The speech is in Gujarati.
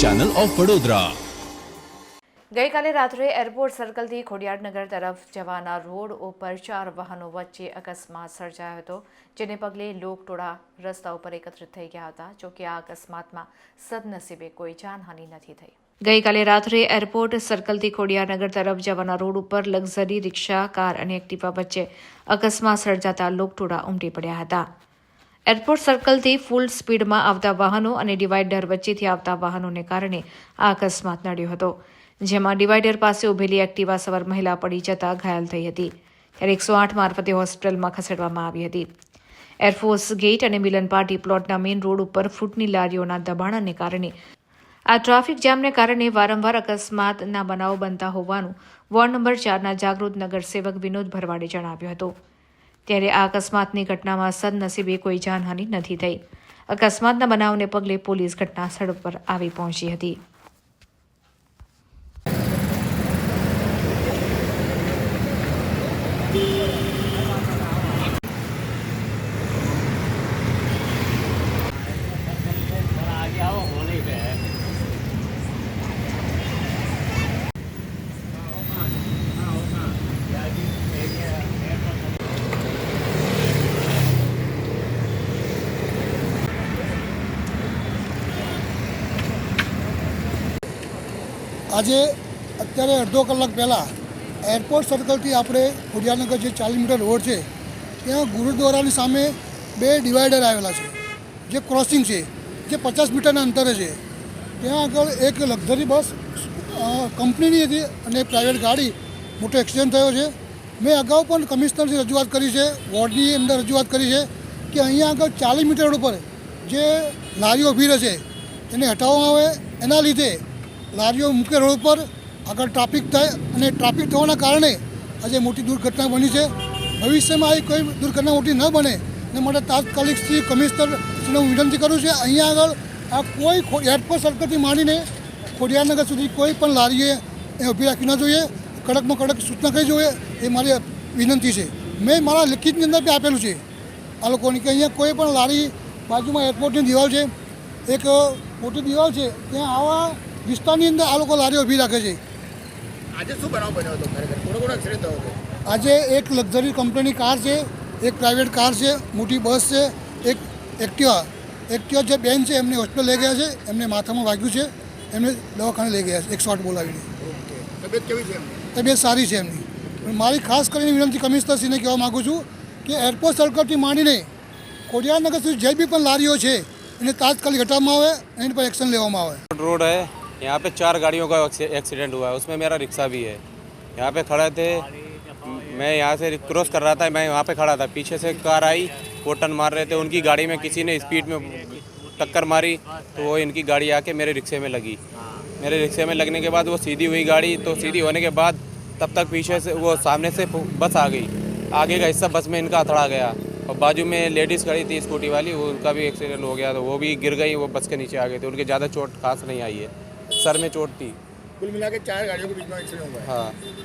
ચેનલ ઓફ વડોદરા ગઈકાલે રાત્રે એરપોર્ટ સર્કલથી ખોડિયારનગર તરફ જવાના રોડ ઉપર ચાર વાહનો વચ્ચે અકસ્માત સર્જાયો હતો, જેને પગલે લોકટોળા રસ્તા ઉપર એકત્રિત થઈ ગયા હતા જોકે આ અકસ્માતમાં સદનસીબે કોઈ જાનહાનિ નથી થઈ. ગઈકાલે રાત્રે એરપોર્ટ સર્કલથી ખોડિયારનગર તરફ જવાના રોડ ઉપર લક્ઝરી રિક્ષા, કાર અને એક્ટિવા વચ્ચે અકસ્માત સર્જાતા લોકટોળા ઉમટી પડ્યા હતા. એરપોર્ટ સર્કલથી ફૂલ સ્પીડમાં આવતા વાહનો અને ડિવાઈડર વચ્ચેથી આવતા વાહનોને કારણે આ અકસ્માત નડ્યો હતો. જેમાં ડિવાઈડર પાસે ઉભેલી એક્ટિવા સવાર મહિલા પડી જતા ઘાયલ થઈ હતી. ત્યારે એકસો આઠ મારફતે હોસ્પિટલમાં ખસેડવામાં આવી હતી. એરફોર્સ ગેટ અને મિલન પાર્ટી પ્લોટના મેઇન રોડ ઉપર ફૂટની લારીઓના દબાણને કારણે આ ટ્રાફિક જામને કારણે વારંવાર અકસ્માતના બનાવો બનતા હોવાનું વોર્ડ નંબર ચારના જાગૃત નગરસેવક વિનોદ ભરવાડે જણાવ્યું હતું. ત્યારે આ અકસ્માતની ઘટનામાં સદનસીબે કોઈ જાનહાનિ નથી થઈ. અકસ્માતના બનાવને પગલે પોલીસ ઘટના સ્થળ પર આવી પહોંચી હતી. આજે અત્યારે અડધો કલાક પહેલાં એરપોર્ટ સર્કલથી આપણે ખોડિયાનગર જે ચાલીસ મીટર રોડ છે, ત્યાં ગુરુદ્વારાની સામે બે ડિવાઈડર આવેલા છે, જે ક્રોસિંગ છે, જે પચાસ મીટરના અંતરે છે. ત્યાં આગળ એક લક્ઝરી બસ કંપનીની હતી અને પ્રાઇવેટ ગાડી મોટો એક્સિડન્ટ થયો છે. મેં અગાઉ પણ કમિશનરથી રજૂઆત કરી છે, વોર્ડની અંદર રજૂઆત કરી છે કે અહીંયા આગળ ચાલીસ મીટર ઉપર જે લારીઓ ઊભી રહેશે એને હટાવવામાં આવે, એના લીધે લારીઓ મુખ્ય રોડ પર આગળ ટ્રાફિક થાય અને ટ્રાફિક થવાના કારણે આજે મોટી દુર્ઘટના બની છે. ભવિષ્યમાં આવી કોઈ દુર્ઘટના મોટી ન બને એ માટે તાત્કાલિક શ્રી કમિશનરને હું વિનંતી કરું છું અહીંયા આગળ આ કોઈ એરપોર્ટ સર્કલથી માંડીને ખોડિયારનગર સુધી કોઈ પણ લારીએ એ ઊભી રાખવી ન જોઈએ. કડકમાં કડક સૂચના કરી જોઈએ એ મારી વિનંતી છે. મેં મારા લિખિતની અંદર બી આપેલું છે. આ લોકોની કે અહીંયા કોઈ પણ લારી બાજુમાં એરપોર્ટની દિવાલ છે. એક મોટી દિવાલ છે. ત્યાં આવા વિસ્તારની અંદર આ લોકો લારીઓ ઊભી રાખે છે. આજે એક લક્ઝરી કંપનીની કાર છે એક પ્રાઇવેટ કાર છે મોટી બસ છે એક એક્ટિવા એક્ટિવા જે બેન છે એમને હોસ્પિટલ લઈ ગયા છે એમને માથામાં વાગ્યું છે એમને દવાખાને લઈ ગયા છે એક શોટ બોલાવીને. તબિયત કેવી છે તબિયત સારી છે એમની. મારી ખાસ કરીને વિનંતી કમિશનર કમિશનરશ્રીને કહેવા માગું છું કે એરપોર્ટ સર્કલથી માંડીને ખોડિયારનગર સુધી જે બી પણ લારીઓ છે એને તાત્કાલિક હટાવવામાં આવે એની પર એક્શન લેવામાં આવે. રોડ હે यहाँ पे चार गाड़ियों का एक्सीडेंट हुआ है, उसमें मेरा रिक्शा भी है। यहाँ पे खड़े थे, मैं यहाँ से क्रॉस कर रहा था, मैं वहाँ पे खड़ा था। पीछे से कार आई, वो टर्न मार रहे थे, उनकी गाड़ी में किसी ने स्पीड में टक्कर मारी तो वो इनकी गाड़ी आके मेरे रिक्शे में लगी। मेरे रिक्शे में लगने के बाद वो सीधी हुई गाड़ी तो सीधी होने के बाद तब तक पीछे से वो सामने से बस आ गई। आगे का हिस्सा बस में इनका अथड़ा गया और बाजू में लेडीज़ खड़ी थी, स्कूटी वाली, वो उनका भी एक्सीडेंट हो गया तो वो भी गिर गई, वो बस के नीचे आ गए थे। उनके ज़्यादा चोट खास नहीं आई है। सर में चोट थी कुल मिला के चार गाड़ियों के बीच में एक्सीडेंट हुआ है हाँ